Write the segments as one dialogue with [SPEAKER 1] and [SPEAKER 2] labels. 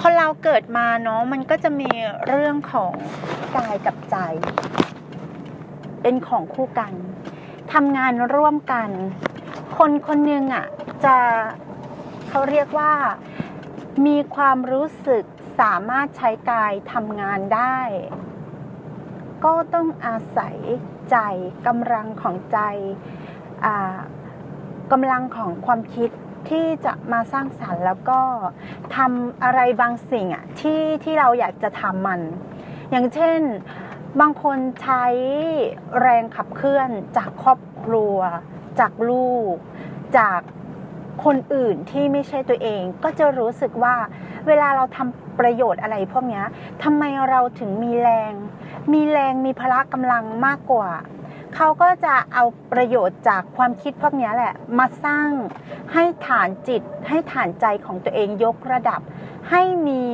[SPEAKER 1] คนเราเกิดมาเนาะมันก็จะมีเรื่องของกายกับใจ เป็นของคู่กันทำงานร่วมกัน คนคนหนึ่งอะจะเขาเรียกว่ามีความรู้สึกสามารถใช้กายทำงานได้ ก็ต้องอาศัยใจกำลังของใจอ่ากำลังของความคิด ที่จะมาสร้างสรรค์แล้วก็ทำอะไรบางสิ่งอะที่ที่เราอยากจะทำมัน อย่างเช่นบางคนใช้แรงขับเคลื่อนจากครอบครัว จากลูก จากคนอื่นที่ไม่ใช่ตัวเอง ก็จะรู้สึกว่าเวลาเราทำประโยชน์อะไรพวกนี้ทำไมเราถึงมีแรง มีแรงมีพละกำลังมากกว่า เขาก็จะเอาประโยชน์จากความคิดพวกนี้แหละ มาสร้างให้ฐานจิต ให้ฐานใจของตัวเองยกระดับ ให้มี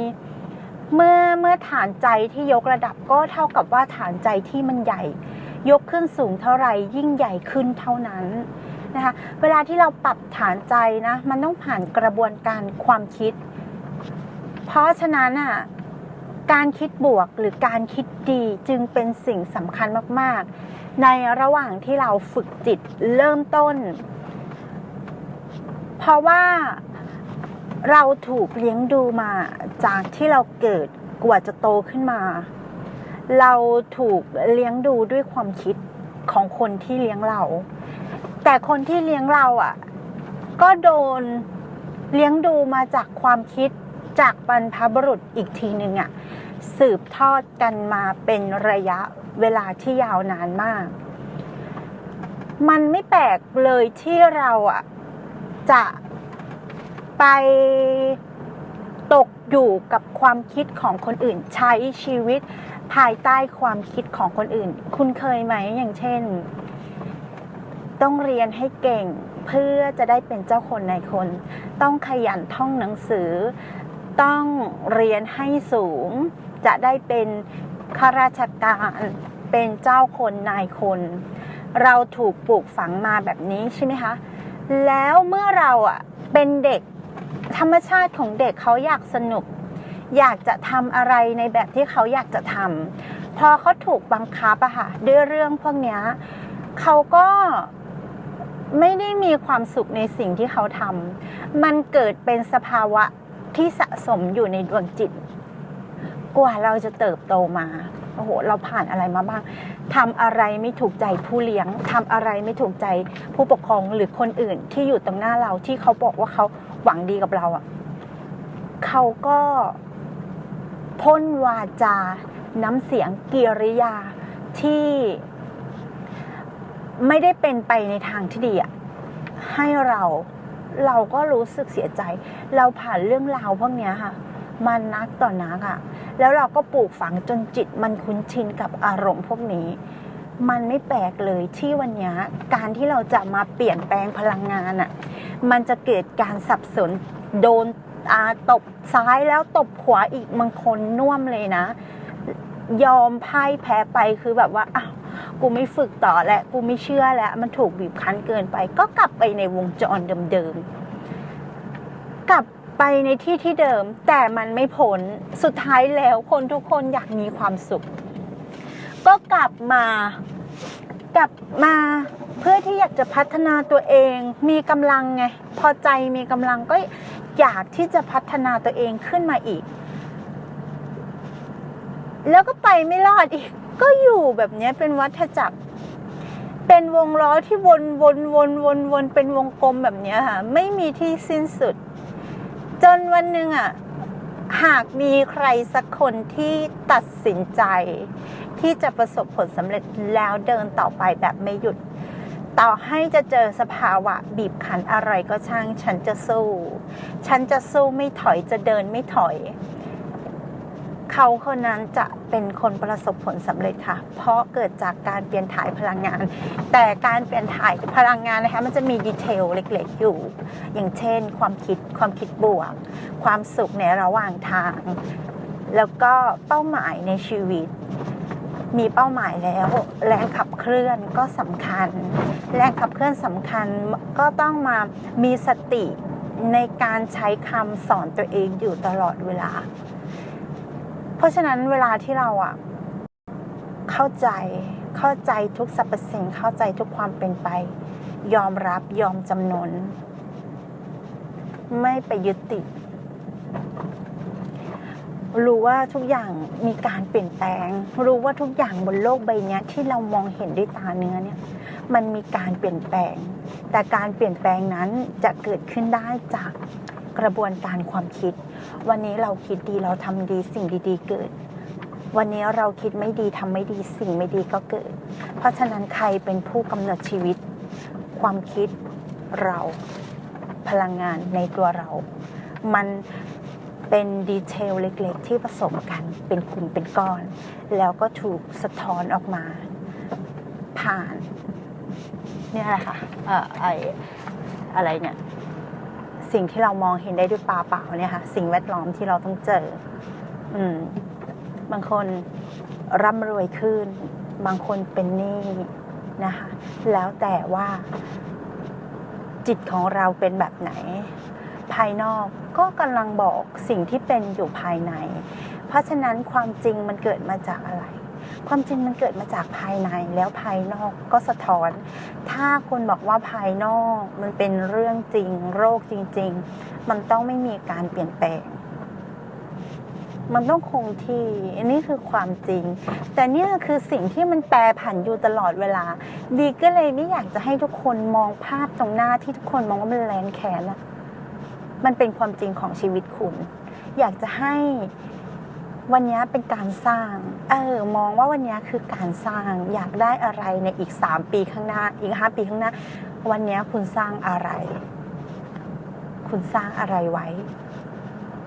[SPEAKER 1] เมื่อเมื่อฐานใจที่ยกระดับก็เท่ากับว่าฐานใจที่มันใหญ่ ยกขึ้นสูงเท่าไหร่ยิ่งใหญ่ขึ้นเท่านั้นนะคะเวลาที่เราปรับฐานใจนะมันต้องผ่านกระบวนการความคิด เพราะฉะนั้นอะการคิดบวกหรือการคิดดีจึงเป็นสิ่งสำคัญมาก ๆในระหว่างที่เราฝึกจิตเริ่มต้น เพราะว่าเราถูกเลี้ยงดูมาจากที่เราเกิดกว่าจะโตขึ้นมา เราถูกเลี้ยงดูด้วยความคิดของคนที่เลี้ยงเรา แต่คนที่เลี้ยงเราอะ ก็โดนเลี้ยงดูมาจากความคิดจากบรรพบุรุษอีกทีหนึ่งอะ สืบทอดกันมาเป็นระยะ เวลาที่ยาวนานมาก มันไม่แปลกเลยที่เราอะจะไปตกอยู่กับความคิดของคนอื่น ใช้ชีวิตภายใต้ความคิดของคนอื่น คุณเคยไหมอย่างเช่น ต้องเรียนให้เก่งเพื่อจะได้เป็นเจ้าคนในคน ต้องขยันท่องหนังสือ ต้องเรียนให้สูง จะได้เป็นข้าราชการ เป็นเจ้าคนนายคน เราถูกปลูกฝังมาแบบนี้ใช่ไหมคะ แล้วเมื่อเราอะเป็นเด็กธรรมชาติของเด็กเขาอยากสนุก อยากจะทำอะไรในแบบที่เขาอยากจะทำพอเขาถูกบังคับอะค่ะด้วยเรื่องพวกนี้เขาก็ไม่ได้มีความสุขในสิ่งที่เขาทำมันเกิดเป็นสภาวะที่สะสมอยู่ในดวงจิต กว่าเราจะเติบโตมา อ้โหเราผ่านอะไรมาบ้างทำอะไรไม่ถูกใจผู้เลี้ยงทำอะไรไม่ถูกใจผู้ปกครองหรือคนอื่นที่อยู่ตรงหน้าเราที่เขาบอกว่าเขาหวังดีกับเราอะเขาก็พ่นวาจา น้ำเสียงกิริยาที่ไม่ได้เป็นไปในทางที่ดีอะให้เราเราก็รู้สึกเสียใจ เราผ่านเรื่องราวพวกนี้ค่ะ มานักต่อนักอะ แล้วเราก็ปลูกฝังจนจิตมันคุ้นชินกับอารมณ์พวกนี้ มันไม่แปลกเลยที่วันนี้การที่เราจะมาเปลี่ยนแปลงพลังงานอะ มันจะเกิดการสับสนโดนอาตบซ้ายแล้วตบขวาอีกบางคนน่วมเลยนะ ยอมพ่ายแพ้ไปคือแบบว่าอ้าวกูไม่ฝึกต่อแล้วกูไม่เชื่อแล้วมันถูกบีบคั้นเกินไป ก็กลับไปในวงจรเดิมๆกลับ ไปในที่ที่เดิมแต่มันไม่พ้นสุดท้ายแล้วคนทุกคนอยากมีความสุข ก็กลับมากลับมาเพื่อที่อยากจะพัฒนาตัวเอง มีกำลังไงพอใจมีกำลังก็อยากที่จะพัฒนาตัวเองขึ้นมาอีก แล้วก็ไปไม่รอดอีก ก็อยู่แบบนี้เป็นวัฏจักร เป็นวงล้อที่วนวนวนวนวนเป็นวงกลมแบบนี้ค่ะ ไม่มีที่สิ้นสุด จนวันหนึ่งอะหากมีใครสักคนที่ตัดสินใจ ที่จะประสบผลสำเร็จแล้วเดินต่อไปแบบไม่หยุด ต่อให้จะเจอสภาวะบีบคั้นอะไรก็ช่าง ฉันจะสู้ ฉันจะสู้ไม่ถอยจะเดินไม่ถอย เขาคนนั้นจะเป็นคนประสบผลสำเร็จค่ะ เพราะเกิดจากการเปลี่ยนถ่ายพลังงาน แต่การเปลี่ยนถ่ายพลังงานนะคะ มันจะมีดีเทลเล็กๆอยู่ อย่างเช่น ความคิด ความคิดบวก ความสุขในระหว่างทาง แล้วก็เป้าหมายในชีวิต มีเป้าหมายแล้ว แรงขับเคลื่อนก็สำคัญ แรงขับเคลื่อนสำคัญก็ต้องมามีสติในการใช้คำสอนตัวเองอยู่ตลอดเวลา เพราะฉะนั้นเวลาที่เราอะเข้าใจเข้าใจทุกสรรพสิ่งเข้าใจทุกความเป็นไป ยอมรับยอมจำนน ไม่ไปยึดติดรู้ว่าทุกอย่างมีการเปลี่ยนแปลง รู้ว่าทุกอย่างบนโลกใบนี้ที่เรามองเห็นด้วยตาเนื้อเนี่ย มันมีการเปลี่ยนแปลง แต่การเปลี่ยนแปลงนั้นจะเกิดขึ้นได้จากกระบวนการความคิด วันนี้เราคิดดีเราทำดีสิ่งดีๆเกิด วันนี้เราคิดไม่ดีทำไม่ดีสิ่งไม่ดีก็เกิด เพราะฉะนั้นใครเป็นผู้กำเนิดชีวิต ความคิดเราพลังงานในตัวเรา มันเป็นดีเทลเล็กๆ ที่ผสมกันเป็นกลุ่มเป็นก้อน แล้วก็ถูกสะท้อนออกมา ผ่าน เนี่ยแหละค่ะ เอ่อไออะไรเนี่ย สิ่งที่เรามองเห็นได้ด้วยตาเปล่าเนี่ยค่ะ สิ่งแวดล้อมที่เราต้องเจอ อืม บางคนร่ำรวยขึ้น บางคนเป็นหนี้นะคะ แล้วแต่ว่า จิตของเราเป็นแบบไหน ภายนอกก็กำลังบอกสิ่งที่เป็นอยู่ภายใน เพราะฉะนั้นความจริงมันเกิดมาจากอะไร ความจริงมันเกิดมาจากภายในแล้วภายนอกก็สะท้อน ถ้าคุณบอกว่าภายนอกมันเป็นเรื่องจริง โรคจริง ๆ มันต้องไม่มีการเปลี่ยนแปลง มันต้องคงที่ อันนี้คือความจริง แต่เนี่ยคือสิ่งที่มันแปรผันอยู่ตลอดเวลา ดีก็เลยไม่อยากจะให้ทุกคนมองภาพตรงหน้าที่ทุกคนมองว่ามันแรงแขนอะมันเป็นความจริงของชีวิตคุณ อยากจะให้ วันนี้เป็นการสร้าง เออ มองว่าวันนี้คือการสร้าง อยากได้อะไรในอีกสามปีข้างหน้า อีกห้าปีข้างหน้า วันนี้คุณสร้างอะไร คุณสร้างอะไรไว้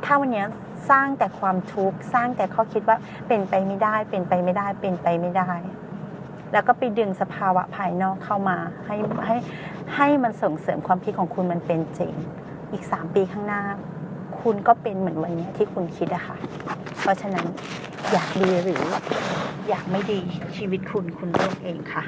[SPEAKER 1] ถ้าวันนี้สร้างแต่ความทุกข์ สร้างแต่ข้อคิดว่าเป็นไปไม่ได้ เป็นไปไม่ได้ เป็นไปไม่ได้ แล้วก็ไปดึงสภาวะภายนอกเข้ามา ให้ให้ให้มันส่งเสริมความคิดของคุณมันเป็นจริง อีกสามปีข้างหน้า คุณก็เป็นเหมือนวันนี้ที่คุณคิดอะค่ะ เพราะฉะนั้นอยากดีหรืออยากไม่ดีชีวิตคุณคุณเลือกเองค่ะ